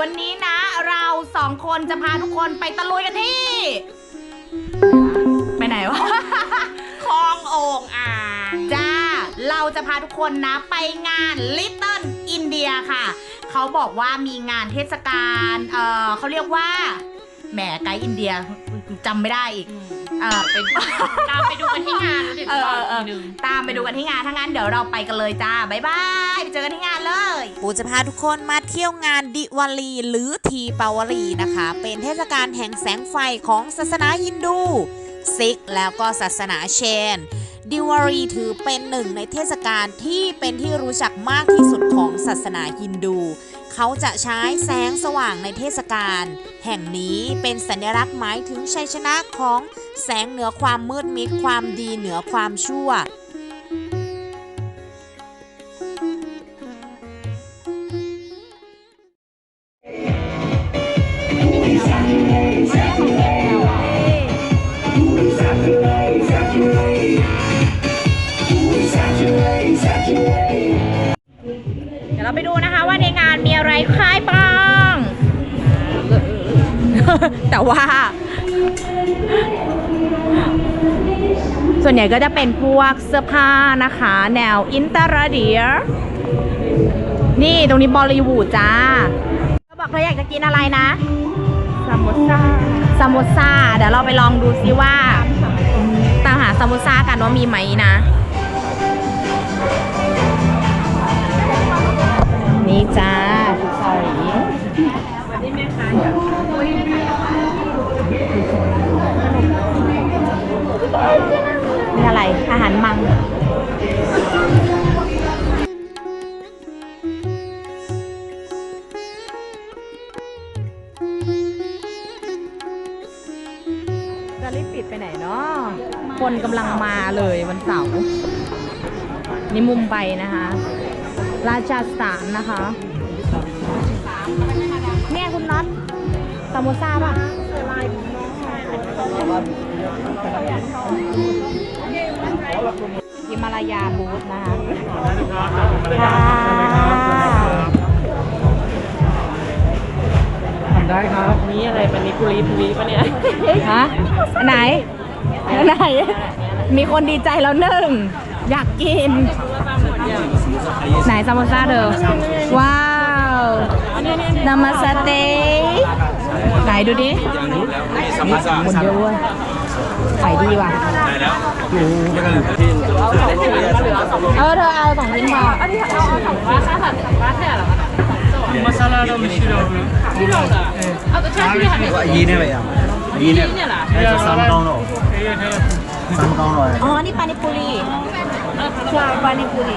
วันนี้นะ เราสองคนจะพาทุกคนไปตะลุยกันที่ ไปไหนวะ คลองโอ่งอ่างจ้า เราจะพาทุกคนนะไปงาน Little India ค่ะ เขาบอกว่ามีงานเทศกาล เออเขาเรียกว่า แหมไกด์อินเดียจำไม่ได้อีก ออเป็น ตามไปดูกันที่งานแล้วเดี๋ยวเอจะอบอกเออีอกทีนึง ตามไปดูกันที่งานถ้างั้นเดี๋ยวเราไปกันเลยจ้าบ๊ายบายไปเจอกันที่งานเลย ปูจะพาทุกคนมาเที่ยวงานดิวาลีหรือทีปาวารีนะคะ เป็นเทศกาลแห่งแสงไฟของศาสนาฮินดู ซิก แล้วก็ศาสนาเชน ดิวารีถือเป็นหนึ่งในเทศกาลที่เป็นที่รู้จักมากที่สุดของศาสนาฮินดู เขาจะใช้แสงสว่างในเทศกาลแห่งนี้เป็นสัญลักษณ์หมายถึงชัยชนะของแสงเหนือความมืดมิดความดีเหนือความชั่ว นะคะว่าในงานมีอะไรคล้ายบ้าง แต่ว่า ส่วนใหญ่ก็จะเป็นพวกเสื้อผ้านะคะ แนวอินเตอร์เดียนี่ตรงนี้บอลลีวูดจ้าเขาบอกเขาอยากจะกินอะไรนะซามโมซาซามโมซาเดี๋ยวเราไปลองดูซิว่าตามหาซามโมซากันว่ามีไหมนะ อะไรอาหารมังจะรีบปิดไปไหนเนาะคนกำลังมาเลยวันเสาร์นี่มุมไปนะคะ ราชสถานนะคะเนี่ยคุณน็อตซามโมซ่าป่ะ ฮิมาลายาบูธนะคะค่ะได้ครับ นี่อะไรปันนี้กุลีปุรีปะเนี่ย ฮะอันไหนอันไหน มีคนดีใจแล้วหนึ่ง อยากกิน ไหนซามโมซ่าเด้อว้าวนามาสเตไหนดูดิคนเยอะเว้ย ขายดีว่ะเออเธอเอาสองชิ้นมาอันนี้เราเอาสองว่าค่ะสองก้านที่าที่เราเหรอเออマサラนี่後ろだあとチャーシューはねいいねやいいねいいねら三刀の三刀のอกสามก้อนเหรออ๋อนี่ปานิปุรีปลาปานิปุรี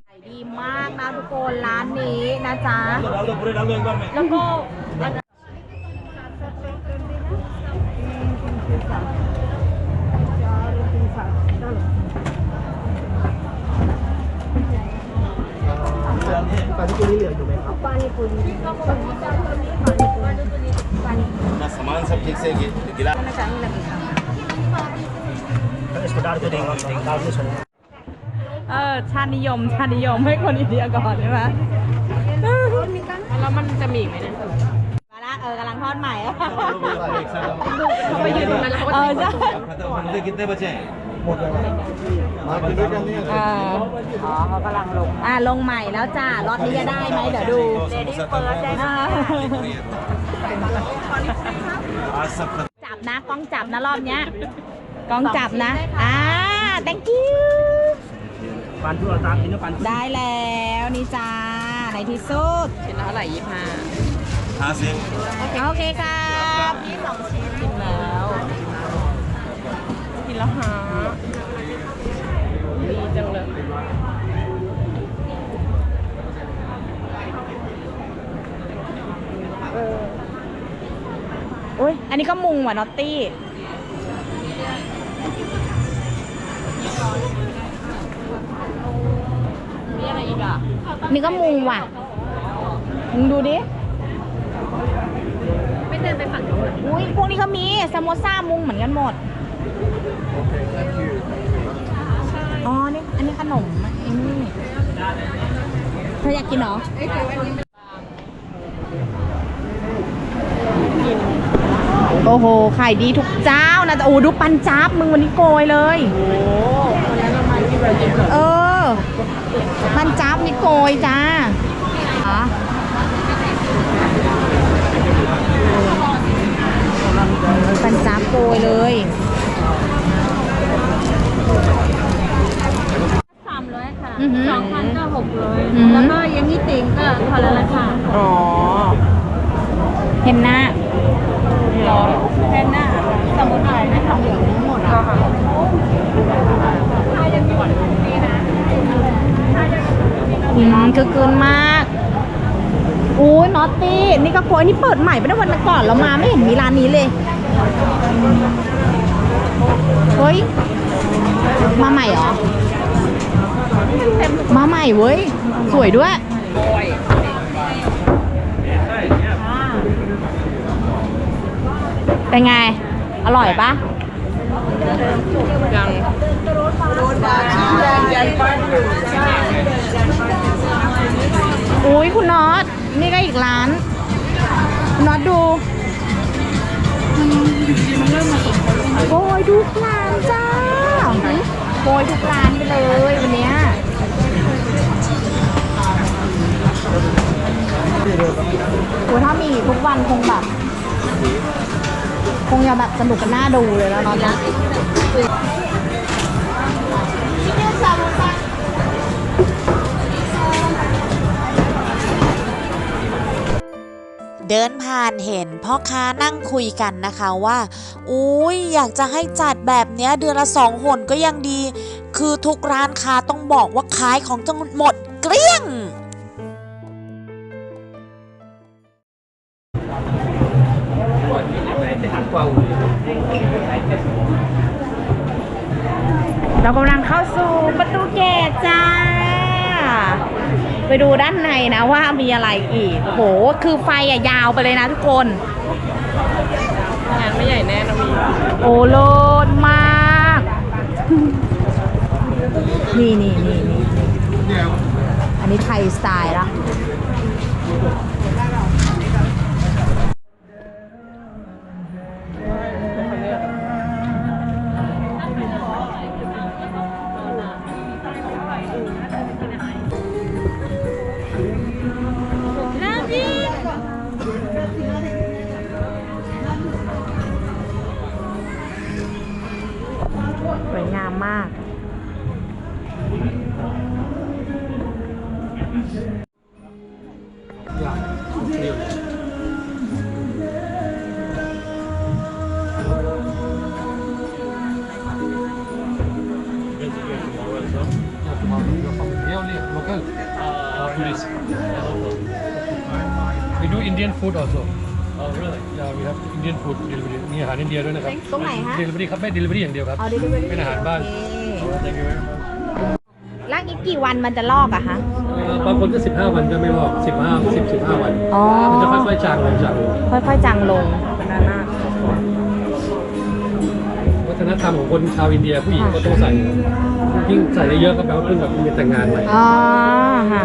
ากนะทุกคนร้านนี้นะจ๊ะ डाल दो पूरे डाल दो एक बार में แล้วก็ ना सामान सब ठीक से गिला इसको डाल के देंगे ชาตินิยม ชาตินิยมให้คนอินเดียก่อนใช่ไหม แล้วมันจะมีอีกไหมเนี่ย มาละเออกำลังทอดใหม่ ไปยืนตรงนั้นแล้วเขาก็ เออใช่ खत्म कितने बचे हैं เอออ๋อเขากำลังลง อ่าลงใหม่แล้วจ้าล็อตนี้จะได้ไหมเดี๋ยวดู อ่า आज सब खत्म จับนะกล้องจับนะรอบเนี้ยกล้องจับนะ อ่า thank you ปันทุเตามอินปันได้แล้วนี่จ้าในที่สุดชิ้นละเท่าไหร่ยี่ห้าห้าสิบโอเคครับนี่สองชิ้นกินแล้วกินแล้วฮะดีจังเลยเอออุ้ยอันนี้ก็มุงว่ะนอตตี้ นี่ก็มุงว่ะ มึงดูดิ ไม่เดินไปฝั่งนู้นอุ้ยพวกนี้ก็มีสโมซ่ามุงเหมือนกันหมด อ๋อ นี่ อันนี้ขนมไอ้นี่เธออยากกินเหรอ โอ้โห ขายดีทุกเจ้านะแต่โอ้ดูปันจับมึงวันนี้โกยเลยเออ ปันจับนี่โกยจ้าอ๋อปันจับโกยเลยสามร้อยค่ะอือหือสองพันก็หกร้อยอือหือแล้วก็ยังนี่ติงก็พอแล้วละค่ะ อ๋อ เห็นหน้ารอแค่หน้าสมุนไพรไม่ทำเหลืองทั้งหมดอะ อืมคือเกินมากอุ้ยนอตตี้นี่ก็โกยนี่เปิดใหม่ไปได้วันก่อนเรามาไม่เห็นมีร้านนี้เลยเฮ้ยมาใหม่เหรอ มาใหม่เว้ย สวยด้วยเป็นไง อร่อยปะยัง อุ้ยคุณน็อตนี่ก็อีกร้านน็อตดูโกยทุกร้านจ้าโกยทุกร้านไปเลยวันเนี้ยโหถ้ามีทุกวันคงแบบคงจะแบบสนุกกันหน้าดูเลยแล้วเนอนนะ เดินผ่านเห็นพ่อค้านั่งคุยกันนะคะว่าอุ้ยอยากจะให้จัดแบบเนี้ยเดือนละสองหนก็ยังดี คือทุกร้านค้าต้องบอกว่าขายของจะหมดเกลี้ยง ไปดูด้านในนะว่ามีอะไรอีกโอ้โหคือไฟอะยาวไปเลยนะทุกคนงานไม่ใหญ่แน่นะมีโอ้โลดมาก นี่นี่นี่นี่อันนี้ไทยสไตล์ละ Indian food also. Oh really? Yeah, we have Indian food delivery. มีอาหารอินเดียด้วยนะครับ ตรงไหนฮะ delivery ครับไม่ delivery อย่างเดียวครับเอา delivery เป็นอาหารบ้าน โอเค Thank you very much ลากอีกกี่วันมันจะลอกอะคะเอ่อบางคนก็ 15 วันก็ไม่รอด15 10 15 วัน อ๋อ มันจะค่อยๆจางลงจางลงค่อยๆจางลงวัฒนธรรมของคนชาวอินเดียผู้หญิงก็ต้องใส่ยิ่งใส่เยอะๆก็แปลว่าเพิ่งแบบมีแต่งงานใหม่ อ๋อค่ะ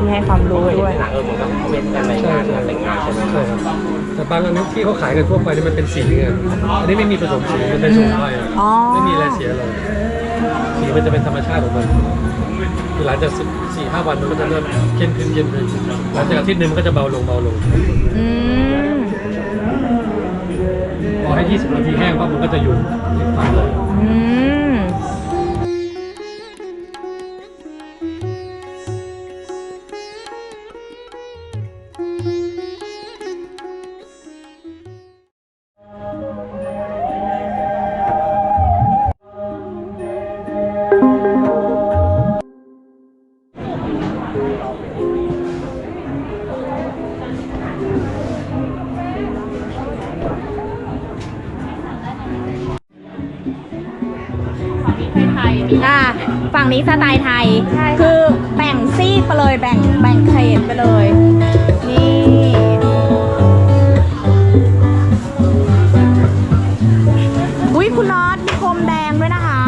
ที่ให้ความรู้ด้วยใช่ใช่แต่งงานใช่ไหมใช่ครับแต่บางอันนี้ที่เขาขายกันทั่วไปนี่มันเป็นสีไงอันนี้ไม่มีผสมสีมันเป็นสมุนไพรอ๋อไม่มีอะไรเสียเลยสีมันจะเป็นธรรมชาติของมันคือหลังจากสี่ห้าวันมันก็จะเริ่มเข้มขึ้นเข้มขึ้นหลังจากอาทิตย์หนึงมันก็จะเบาลงเบาลงอืมพอให้20นาทีแห้งปั๊บมันก็จะอยู่ติดไฟเลย นี้สไตล์ไทย คือแบ่งซีกไปเลยแบ่งแบ่งเขตไปเลย นี่ อุ้ยคุณน็อตมีโคมแดงด้วยนะคะ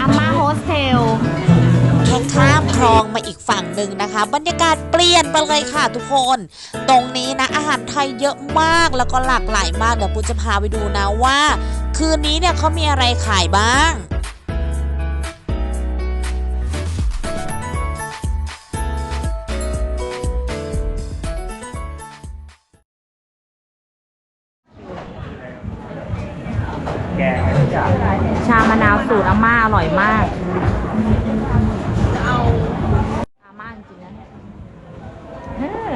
อาม่าโฮสเทลแค่ข้ามคลองมาอีกฝั่งหนึ่งนะคะ บรรยากาศเปลี่ยนไปเลยค่ะทุกคน ตรงนี้นะอาหารไทยเยอะมากแล้วก็หลากหลายมากเดี๋ยวปูจะพาไปดูนะว่า คืนนี้เนี่ยเขามีอะไรขายบ้าง รอาม่าอร่อยมากจะเอาอาม่าจริงๆนะเนี่ยเฮ้อ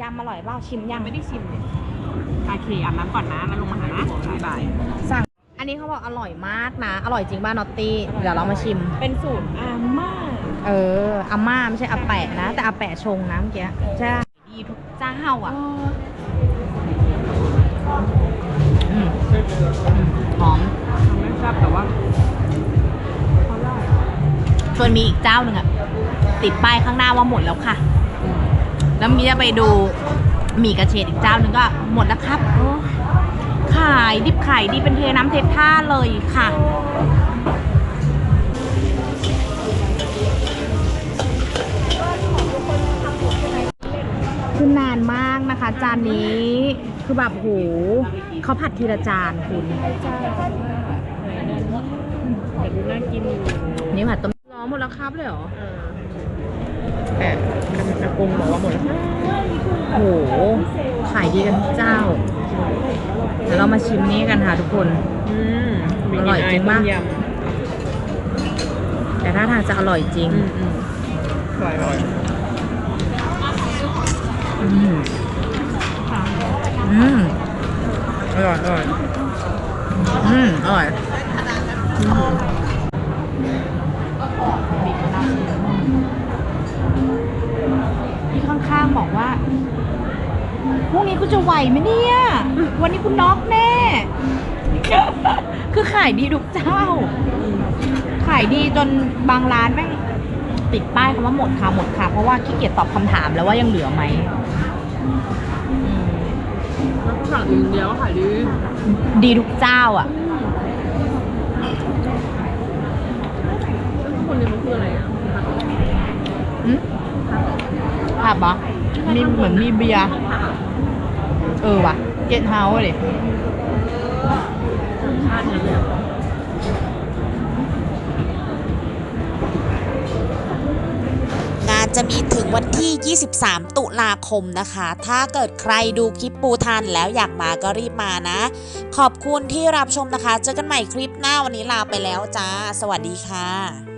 ยำอร่อยเปล่าชิมยัง ไม่ได้ชิมเลยโอเคอาบน้ำก่อนนะ แล้วลงมาหานะบายบายสั่งอั นนี้เขาบอกอร่อยมากนะ อร่อยจริงป่ะนอตตี้ เดี๋ยวเรามาชิม เป็นสูตรอาม่า เออ อาม่าไม่ใช่อาแปะนะ แต่อาแปะชงนะเมื่อกี้ใช่ดีทุกเจ้าอะอืมอืมหอมไม่ทราบแต่ว่าส่วนมีอีกเจ้าหนึ่งอะ ติดป้ายข้างหน้าว่าหมดแล้วค่ะ แล้วเมีจะไปดูหมี่กระเฉดอีกเจ้าหนึ่งก็หมดแล้วครับโอ้ ขายดิบขายดีเป็นเทน้ำเทท่าเลยค่ะ คือนานมากนะคะ จานนี้คือแบบโหเขาผัดทีละจานคุณแต่ดูน่ากินอยู่นี่ผัดต้มร้อหมดแล้วครับเลยเหรอแต่อากงบอกว่าหมดแล้วโหขายดีกันทุกเจ้า เดี๋ยวเรามาชิมนี่กันค่ะทุกคน อืมอร่อยจริงปะต้มยแต่ถ้าทางจะอร่อยจริงำอืมอืมอร่อยอร่อยอืมอืมอร่อยอร่อยอืมอร่อยที่ข้างๆบอกว่า พรุ่งนี้กูจะไหวไหมเนี่ย วันนี้กูน็อกแน่ คือขายดีทุกเจ้า ขายดีจนบางร้านแม่งติดป้ายคำว่าหมดค่ะหมดค่ะ เพราะว่าขี้เกียจตอบคำถามแล้วว่ายังเหลือไหมอืมแล้วก็สั่งอื่นเดียวก็ขายดีดีทุกเจ้าอะคนนี้มันคืออะไรอะอืมผับเหรอมีเหมือนมีเบียร์ เออว่ะเกตเฮาส์เลยงานจะมีถึงวันที่ 23 ตุลาคมนะคะ ถ้าเกิดใครดูคลิปปูทันแล้วอยากมาก็รีบมานะ ขอบคุณที่รับชมนะคะ เจอกันใหม่คลิปหน้าวันนี้ลาไปแล้วจ้า สวัสดีค่ะ